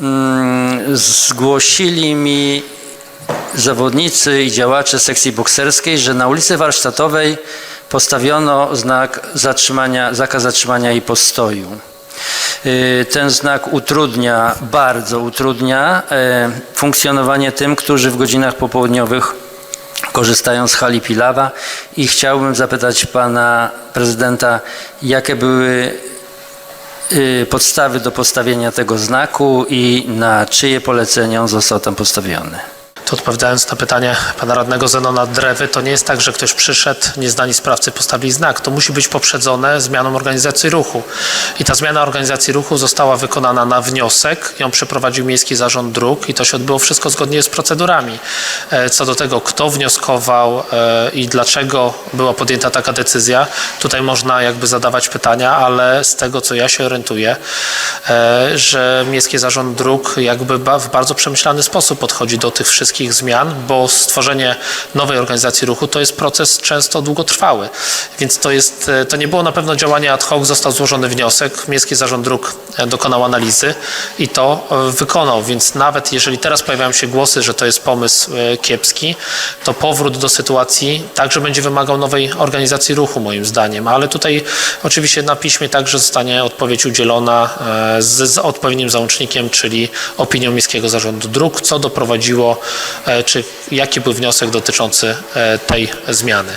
mm, zgłosili mi zawodnicy i działacze sekcji bokserskiej, że na ulicy Warsztatowej postawiono znak zatrzymania, zakaz zatrzymania i postoju. Y, Ten znak utrudnia, bardzo utrudnia e, funkcjonowanie tym, którzy w godzinach popołudniowych korzystają z hali Pilawa i chciałbym zapytać pana prezydenta, jakie były y, podstawy do postawienia tego znaku i na czyje polecenie on został tam postawiony. To odpowiadając na pytanie pana radnego Zenona Drewy, to nie jest tak, że ktoś przyszedł, nieznani sprawcy postawili znak. To musi być poprzedzone zmianą organizacji ruchu. I ta zmiana organizacji ruchu została wykonana na wniosek. Ją przeprowadził Miejski Zarząd Dróg i to się odbyło wszystko zgodnie z procedurami. E, Co do tego, kto wnioskował e, i dlaczego była podjęta taka decyzja, tutaj można jakby zadawać pytania, ale z tego, co ja się orientuję, e, że Miejski Zarząd Dróg jakby w bardzo przemyślany sposób podchodzi do tych wszystkich zmian, bo stworzenie nowej organizacji ruchu to jest proces często długotrwały. Więc to, jest, e, to nie było na pewno działanie ad hoc, został złożony wniosek, Miejski Zarząd Dróg e, dokonał analizy i to e, wykonał. Więc nawet jeżeli teraz pojawiają się głosy, że to jest pomysł kiepski, to powrót do sytuacji także będzie wymagał nowej organizacji ruchu moim zdaniem. Ale tutaj oczywiście na piśmie także zostanie odpowiedź udzielona z, z odpowiednim załącznikiem, czyli opinią Miejskiego Zarządu Dróg, co doprowadziło, czy jaki był wniosek dotyczący e, tej zmiany.